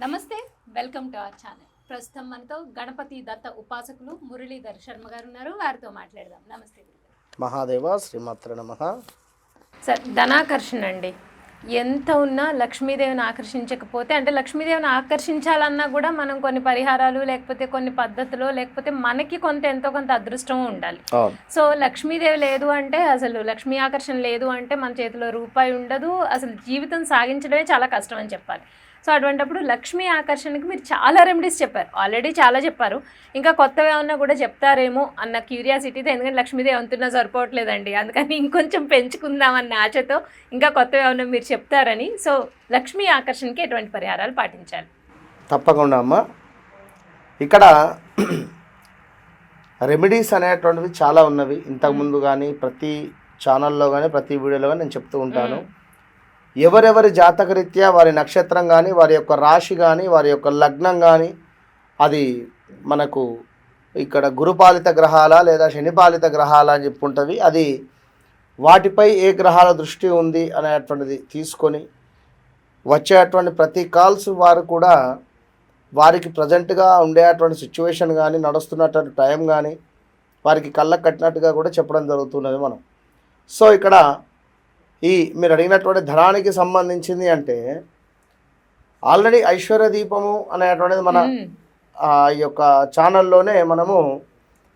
నమస్తే welcome to our channel. ప్రస్తుతం మనతో గణపతి దత్త ఉపాసకులు మురళీధర్ శర్మ గారు ఉన్నారు. వారితో మాట్లాడదాం. నమస్తే. మహాదేవ శ్రీమాత్ర నమ. సార్ ధనాకర్షణ అండి. ఎంత ఉన్నా లక్ష్మీదేవిని ఆకర్షించకపోతే అంటే లక్ష్మీదేవిని ఆకర్షించాలన్నా కూడా మనం కొన్ని పరిహారాలు లేకపోతే కొన్ని పద్ధతులు లేకపోతే మనకి కొంత ఎంతో కొంత అదృష్టం ఉండాలి. సో లక్ష్మీదేవి లేదు అంటే అసలు లక్ష్మీ ఆకర్షణ లేదు అంటే మన చేతిలో రూపాయి ఉండదు. అసలు జీవితం సాగించడమే చాలా కష్టం అని చెప్పాలి. సో అటువంటప్పుడు లక్ష్మీ ఆకర్షణకి మీరు చాలా రెమెడీస్ చెప్పారు. ఆల్రెడీ చాలా చెప్పారు. ఇంకా కొత్తవి ఏమన్నా కూడా చెప్తారేమో అన్న క్యూరియాసిటీతో ఎందుకంటే లక్ష్మీదేవి అంతున్నా సరిపోవట్లేదండి. అందుకని ఇంకొంచెం పెంచుకుందామన్న ఆశతో ఇంకా కొత్తవి ఏమన్నా మీరు చెప్తారని. సో లక్ష్మీ ఆకర్షణకి ఎటువంటి పరిహారాలు పాటించాలి? తప్పకుండా అమ్మ. ఇక్కడ రెమెడీస్ అనేటువంటివి చాలా ఉన్నవి. ఇంతకుముందు కానీ ప్రతి ఛానల్లో కానీ ప్రతి వీడియోలో కానీ నేను చెప్తూ ఉంటాను. ఎవరెవరి జాతకరీత్యా వారి నక్షత్రం కానీ వారి యొక్క రాశి కానీ వారి యొక్క లగ్నం కానీ అది మనకు ఇక్కడ గురుపాలిత గ్రహాల లేదా శనిపాలిత గ్రహాల అని చెప్పుకుంటుంది అది వాటిపై ఏ గ్రహాల దృష్టి ఉంది అనేటువంటిది తీసుకొని వచ్చేటువంటి ప్రతి కాల్స్ వారు కూడా వారికి ప్రజెంట్గా ఉండేటువంటి సిచ్యువేషన్ కానీ నడుస్తున్నటువంటి టైం కానీ వారికి కళ్ళకు కట్టినట్టుగా కూడా చెప్పడం జరుగుతున్నది మనం. సో ఇక్కడ ఈ మీరు అడిగినటువంటి ధనానికి సంబంధించింది అంటే ఆల్రెడీ ఐశ్వర్య దీపము అనేటువంటిది మన ఈ యొక్క ఛానల్లోనే మనము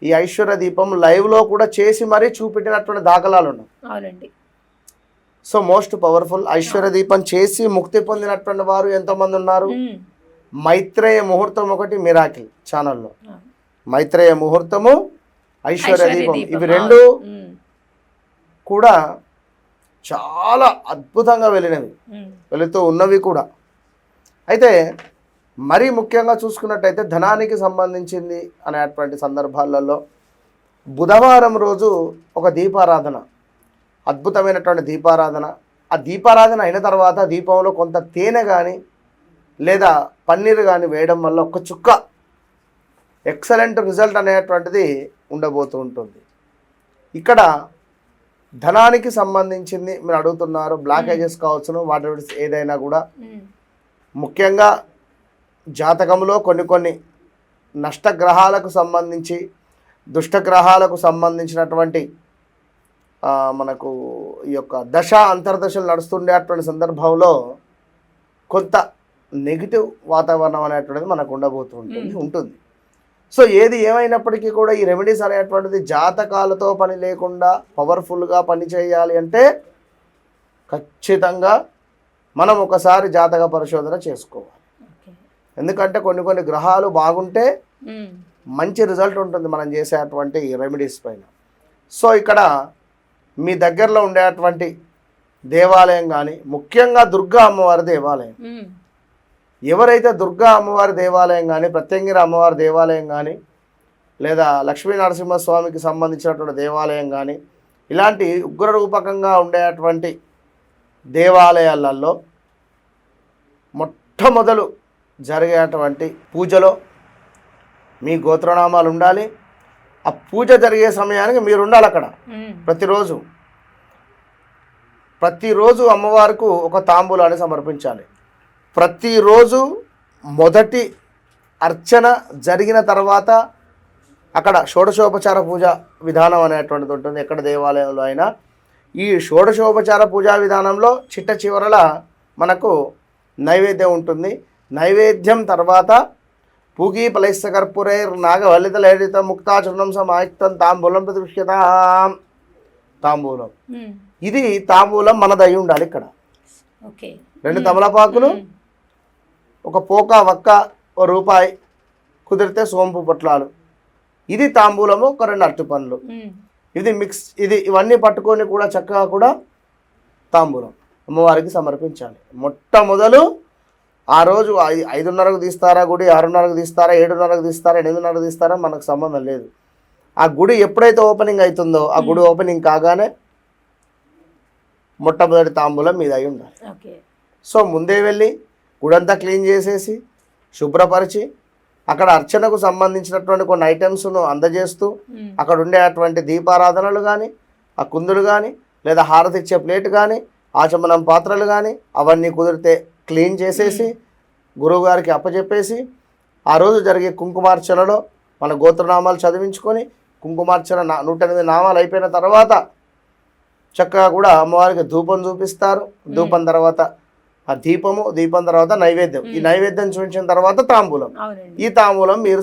ఈ ఐశ్వర్య దీపం లైవ్లో కూడా చేసి మరీ చూపెట్టినటువంటి దాఖలాలు ఉన్నాయి అవునండి సో మోస్ట్ పవర్ఫుల్ ఐశ్వర్య దీపం చేసి ముక్తి పొందినటువంటి వారు ఎంతోమంది ఉన్నారు. మైత్రేయ ముహూర్తం ఒకటి మిరాకిల్ ఛానల్లో. మైత్రేయ ముహూర్తము ఐశ్వర్య దీపం ఇవి. రెండు. కూడా చాలా అద్భుతంగా వెళ్ళినవి. వెళుతూ ఉన్నవి కూడా. అయితే మరీ ముఖ్యంగా చూసుకున్నట్టయితే ధనానికి సంబంధించింది అనేటువంటి సందర్భాలలో బుధవారం రోజు ఒక దీపారాధన అద్భుతమైనటువంటి దీపారాధన. ఆ దీపారాధన అయిన తర్వాత దీపంలో కొంత తేనె కానీ లేదా పన్నీర్ కానీ వేయడం వల్ల ఒక చుక్క ఎక్సలెంట్ రిజల్ట్ అనేటువంటిది ఉండబోతూ ఉంటుంది. ఇక్కడ ధనానికి సంబంధించింది మీరు అడుగుతున్నారు బ్లాకేజెస్ కావచ్చును వాటి ఏదైనా కూడా. మ్మ్. ముఖ్యంగా జాతకంలో కొన్ని కొన్ని నష్టగ్రహాలకు సంబంధించి దుష్టగ్రహాలకు సంబంధించినటువంటి మనకు ఈ యొక్క దశ అంతర్దశలు నడుస్తుండేటువంటి సందర్భంలో కొంత నెగిటివ్ వాతావరణం అనేటువంటిది మనకు ఉండబోతుంటుంది ఉంటుంది. సో ఏది ఏమైనప్పటికీ కూడా ఈ రెమెడీస్ అనేటువంటిది జాతకాలతో పని లేకుండా పవర్ఫుల్గా పని చేయాలి అంటే ఖచ్చితంగా మనం ఒకసారి జాతక పరిశోధన చేసుకోవాలి. ఎందుకంటే కొన్ని కొన్ని గ్రహాలు బాగుంటే. మంచి రిజల్ట్ ఉంటుంది మనం చేసేటువంటి రెమెడీస్ పైన సో ఇక్కడ మీ దగ్గరలో ఉండేటువంటి దేవాలయం కానీ ముఖ్యంగా దుర్గా అమ్మవారి దేవాలయం. ఎవరైతే దుర్గా అమ్మవారి దేవాలయం కానీ ప్రత్యంగిర అమ్మవారి దేవాలయం కానీ లేదా లక్ష్మీ నరసింహస్వామికి సంబంధించినటువంటి దేవాలయం కానీ ఇలాంటి ఉగ్రరూపకంగా ఉండేటువంటి దేవాలయాలలో మొట్టమొదలు జరిగేటువంటి పూజలో మీ గోత్రనామాలు ఉండాలి. ఆ పూజ జరిగే సమయానికి మీరు ఉండాలి అక్కడ. ప్రతిరోజు. ప్రతిరోజు అమ్మవారికి ఒక తాంబూలాన్ని సమర్పించాలి. ప్రతిరోజు మొదటి అర్చన జరిగిన తర్వాత అక్కడ షోడశోపచార పూజ విధానం అనేటువంటిది ఉంటుంది. ఎక్కడ దేవాలయంలో అయినా. ఈ షోడశోపచార పూజా విధానంలో చిట్ట చివరల మనకు నైవేద్యం ఉంటుంది. నైవేద్యం తర్వాత పూగీ ఫలైస్త కర్పూరైర్ నాగవల్లిత లలిత ముక్తాచరణం సమాయుక్తం తాంబూలం ప్రతిష్ఠితాం. తాంబూలం. ఇది తాంబూలం మనదై ఉండాలి ఇక్కడ. ఓకే. రెండు తమలపాకులు. ఒక పోక వక్క ఓ రూపాయి కుదిరితే సోంపు పొట్లాలు. ఇది తాంబూలము ఒక రెండు అరటి పండ్లు. ఇది మిక్స్ ఇది ఇవన్నీ పట్టుకొని కూడా చక్కగా కూడా తాంబూలం అమ్మవారికి సమర్పించాలి. మొట్టమొదలు ఆ రోజు ఐదున్నరకు తీస్తారా గుడి ఆరున్నరకు తీస్తారా ఏడున్నరకు తీస్తారా ఎనిమిదిన్నరకు తీస్తారా మనకు సంబంధం లేదు. ఆ గుడి ఎప్పుడైతే ఓపెనింగ్ అవుతుందో ఆ గుడి ఓపెనింగ్ కాగానే మొట్టమొదటి తాంబూలం మీద అయి ఉండాలి. ఓకే. సో ముందే వెళ్ళి గుడంతా క్లీన్ చేసేసి శుభ్రపరిచి అక్కడ అర్చనకు సంబంధించినటువంటి కొన్ని ఐటమ్స్ను అందజేస్తూ. అక్కడ ఉండేటువంటి దీపారాధనలు కానీ ఆ కుందులు కానీ లేదా హారతి ఇచ్చే ప్లేట్ కానీ ఆచమనం పాత్రలు కానీ అవన్నీ కుదిరితే క్లీన్ చేసేసి గురువు గారికి అప్పచెప్పేసి ఆ రోజు జరిగే కుంకుమార్చనలో మన గోత్రనామాలు చదివించుకొని కుంకుమార్చన నూట ఎనిమిది నామాలు అయిపోయిన తర్వాత చక్కగా కూడా అమ్మవారికి ధూపం చూపిస్తారు. ధూపం తర్వాత ఆ దీపము దీపం తర్వాత నైవేద్యం. ఈ నైవేద్యం చూపించిన తర్వాత తాంబూలం. ఈ తాంబూలం మీరు